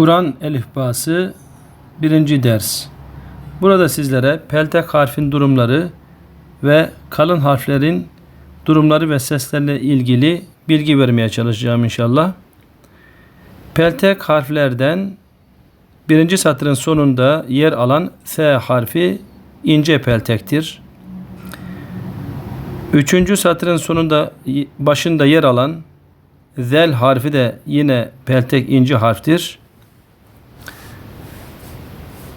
Kur'an elifbası birinci ders. Burada sizlere peltek harfin durumları ve kalın harflerin durumları ve seslerle ilgili bilgi vermeye çalışacağım inşallah. Peltek harflerden birinci satırın sonunda yer alan S harfi ince peltektir. Üçüncü satırın sonunda başında yer alan zel harfi de yine peltek ince harftir.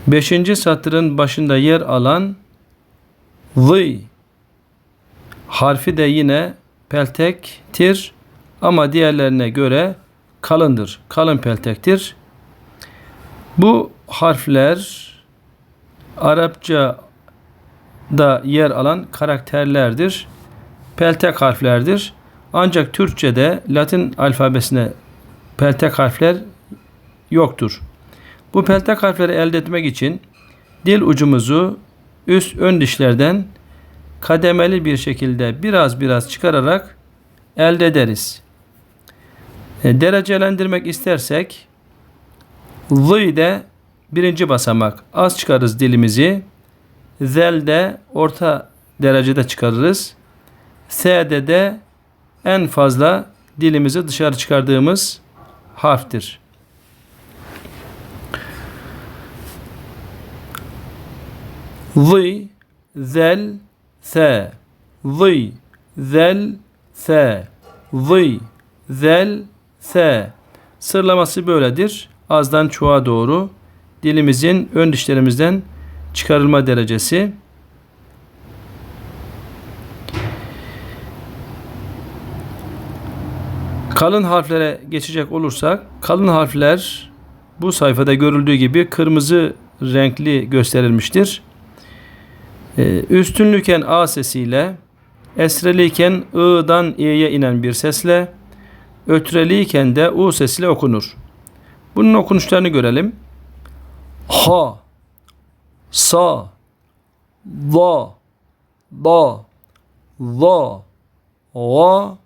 Beşinci satırın başında yer alan zı harfi de yine peltektir ama diğerlerine göre kalındır. Kalın peltektir. Bu harfler Arapça da yer alan karakterlerdir. Peltek harflerdir. Ancak Türkçe'de Latin alfabesine peltek harfler yoktur. Bu peltek harfleri elde etmek için dil ucumuzu üst ön dişlerden kademeli bir şekilde biraz biraz çıkararak elde ederiz. E, derecelendirmek istersek Z'de birinci basamak az çıkarırız dilimizi. Zel'de orta derecede çıkarırız. S'de de en fazla dilimizi dışarı çıkardığımız harftir. Zı, zel, se. Zı, zel, se. Zı, zel, se. Sırlaması böyledir. Azdan çoğa doğru dilimizin ön dişlerimizden çıkarılma derecesi. Kalın harflere geçecek olursak kalın harfler bu sayfada görüldüğü gibi kırmızı renkli gösterilmiştir. Ee, üstünlüken A sesiyle, esreliyken I'dan İ'ye inen bir sesle, ötreliyken de U sesiyle okunur. Bunun okunuşlarını görelim. Ha, sa, va, da, va, va,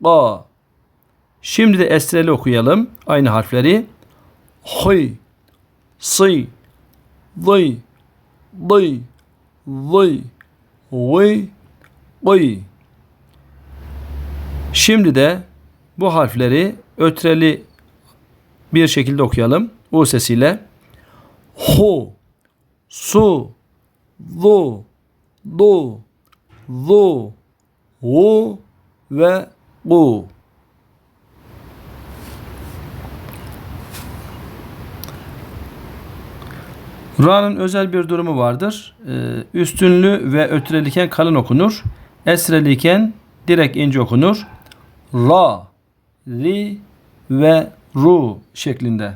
ga. Şimdi de esreli okuyalım aynı harfleri. Hıy, sı, dı, dı, vıy, vıy, vıy. Şimdi de bu harfleri ötreli bir şekilde okuyalım. U sesiyle. Hu, su, zu, du, zu, hu ve gu. Ra'nın özel bir durumu vardır. Ee, üstünlü ve ötreliken kalın okunur. Esreliken direkt ince okunur. Ra, ri ve ru şeklinde.